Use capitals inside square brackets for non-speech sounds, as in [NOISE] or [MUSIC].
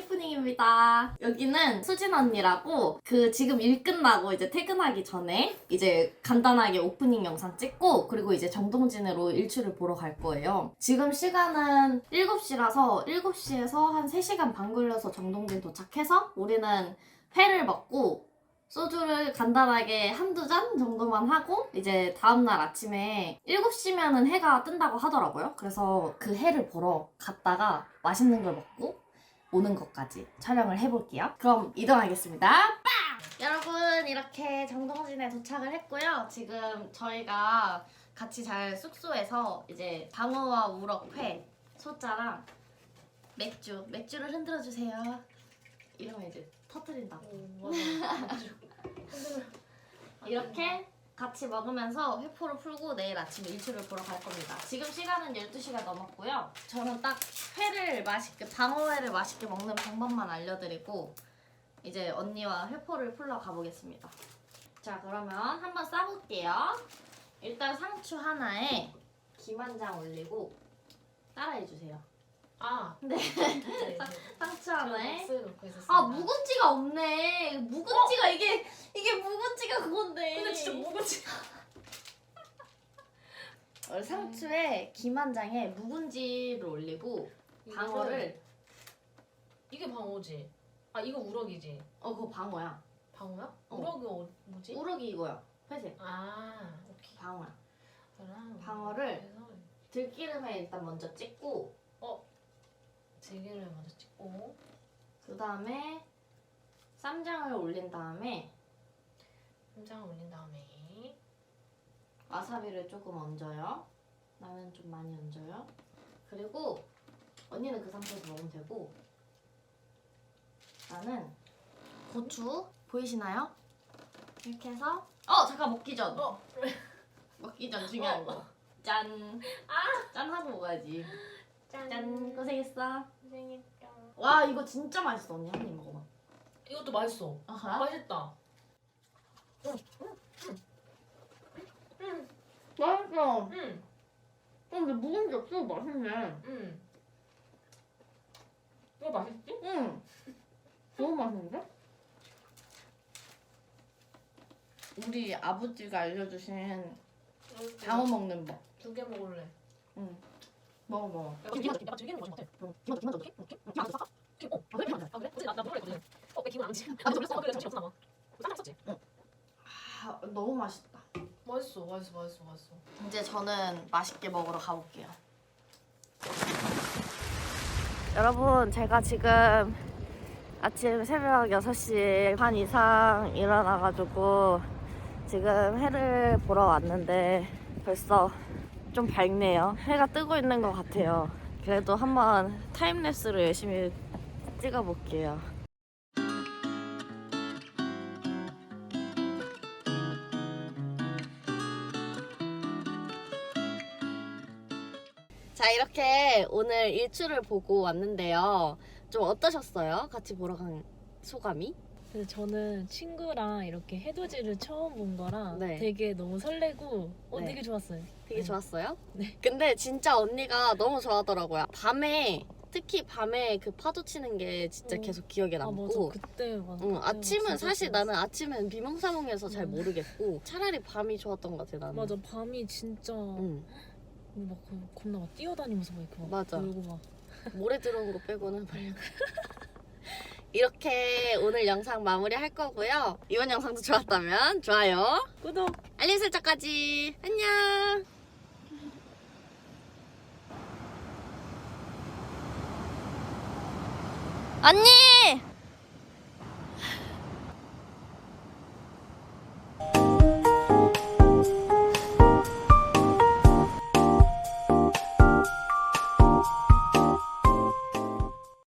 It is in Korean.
히프닝입니다. 여기는 수진 언니라고 그 지금 일 끝나고 이제 퇴근하기 전에 이제 간단하게 오프닝 영상 찍고 그리고 이제 정동진으로 일출을 보러 갈 거예요. 지금 시간은 7시라서 7시에서 한 3시간 반 걸려서 정동진 도착해서 우리는 회를 먹고 소주를 간단하게 한두 잔 정도만 하고 이제 다음날 아침에 7시면은 해가 뜬다고 하더라고요. 그래서 그 해를 보러 갔다가 맛있는 걸 먹고 오는 것까지 촬영을 해볼게요. 그럼 이동하겠습니다. 빵! 여러분 이렇게 정동진에 도착을 했고요. 지금 저희가 같이 잘 숙소에서 이제 방어와 우럭 회 소자랑 맥주 맥주를 흔들어 주세요. 이러면 이제 터뜨린다고. [LAUGHS] 이렇게 같이 먹으면서 회포를 풀고 내일 아침 일출을 보러 갈 겁니다. 지금 시간은 12시가 넘었고요. 저는 딱 회를 맛있게, 방어회를 맛있게 먹는 방법만 알려드리고 이제 언니와 회포를 풀러 가보겠습니다. 자, 그러면 한번 싸볼게요. 일단 상추 하나에 김 한 장 올리고 따라해주세요. 아, 네. 네. 상추 하나에. 아 묵은지가 없네. 묵은지가 이게 이게 묵은지가 그건데. 근데 진짜 묵은지. 어, [LAUGHS] 상추에 김한장에 묵은지를 올리고 방어를 이게 방어지. 아, 이거 우럭이지. 어 그거 방어야. 방어야? 어. 우럭이 어, 뭐지? 우럭이 이거야. 회색 아, 오케이. 방어야. 방어를 들기름에 일단 먼저 찍고 들기를 먼저 찍고 그 다음에 쌈장을 올린 다음에 쌈장 올린 다음에 와사비를 조금 얹어요. 나는 좀 많이 얹어요. 그리고 언니는 그 상태에서 먹으면 되고 나는 고추 보이시나요? 이렇게 해서 어 잠깐 먹기 전 어, 먹기 전 중요한 거. 짠. 짠 하고 먹어야지. 짠. 고생했어. 고생했죠. 와 이거 진짜 맛있어 언니 한 입 먹어봐. 이것도 맛있어. 아하. 맛있다. 맛있어. 응, 근데 묵은지 없어도 맛있네. 응. 이거 맛있지? 응. 너무 맛있는데? 우리 아버지가 알려주신 방어 먹는 법. 두 개 먹을래. 응. 먹어 먹어. 약간 들기름 맛인 것 같아. 응. 김만 김만 넣을게. 김안 쌌어? 김, 어, 아, 그래? 아, 그래? 어제 나, 나 먹으랬거든. 어, 왜 김을 안 지? 아, 놀랐어. 그래, 정신 없어, 나. 쌈장 썼지? 아, 너무 맛있다. 맛있어, 맛있어, 맛있어, 맛있어. 이제 저는 맛있게 먹으러 가볼게요. 여러분, 제가 지금 아침 새벽 6시 반 이상 일어나가지고 지금 해를 보러 왔는데 벌써 좀 밝네요. 해가 뜨고 있는 것 같아요. 그래도 한번 타임랩스로 열심히 찍어볼게요. 자, 이렇게 오늘 일출을 보고 왔는데요. 좀 어떠셨어요? 같이 보러 간 소감이? 그래서 저는 친구랑 이렇게 해돋이를 처음 본 거라 네. 되게 너무 설레고 어, 네. 되게 좋았어요. 되게 네. 좋았어요? 네. 근데 진짜 언니가 너무 좋아하더라고요. 밤에 특히 밤에 그 파도 치는 게 진짜 어. 계속 기억에 아 맞아 남고 그때 맞아. 응, 그때 아침은 진짜 사실 좋았어. 나는 아침은 비몽사몽해서 잘 음. 모르겠고 차라리 밤이 좋았던 것 같아 나는. 맞아 밤이 진짜 응. 막 그- 겁나 막 뛰어다니면서 막 이렇게 막 맞아. 돌고 막 모래 들어온 거 빼고는 말려. [LAUGHS] 이렇게 오늘 영상 마무리할 거고요. 이번 영상도 좋았다면 좋아요, 구독. 알림 설정까지 안녕. 언니!